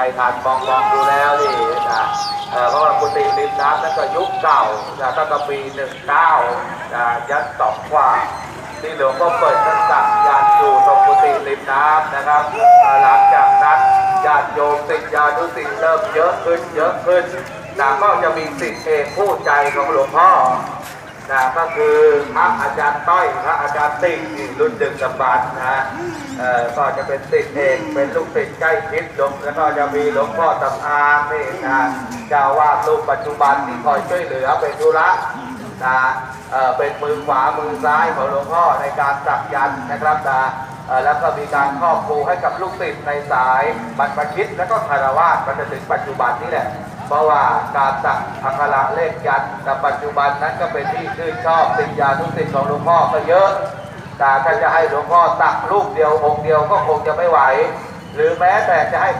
รทานมองมองดูแล้วนี่นะเอ่อเพราะว่ากุฏิริมน้ำนั่นก็ยุคเก่านะตั้งแต่ปีหนึ่งเก้านะยันสองกว่าที่หลวงพ่อเปิดท่านสั่งญาติอยู่ตรงกุฏิริมน้ำนะครับหลังจากนั้นญาติโยมติดญาติสิเริ่มเยอะขึ้นเยอะขึ้นนะก็จะมีสิทธิ์เอกผู้ใจของหลวงพ่อ นะก็คือพระอาจารย์ต้อยพระอาจารย์ติ๊กรุ่นดึกสมบัตินะเอ่อก็จะเป็นติ๊กเองเป็นลูกติ๊ใกล้ชิดหลวงแล้วก็จะมีหลวงพ่อตำอาเนี่นะเจ้าวาดรูปปัจจุบันที่คอยช่วยเหลือเป็นธุระนะเออเป็นมือขวามือซ้ายของหลวงพ่อในการสักยันนะครับนะ แล้วก็มีการครอบครูให้กับลูกศิษย์ในสายบรรพชิตและก็คารวะมาจนถึงปัจจุบันนี้แหละ เพราะว่าการสักอักขระเลขยันต์ในปัจจุบันนั้นก็เป็นที่ชื่นชอบศิษยาทุกศิษย์ของหลวงพ่อก็เยอะ แต่ถ้าจะให้หลวงพ่อสักลูกเดียวองค์เดียวก็คงจะไม่ไหว หรือแม้แต่จะให้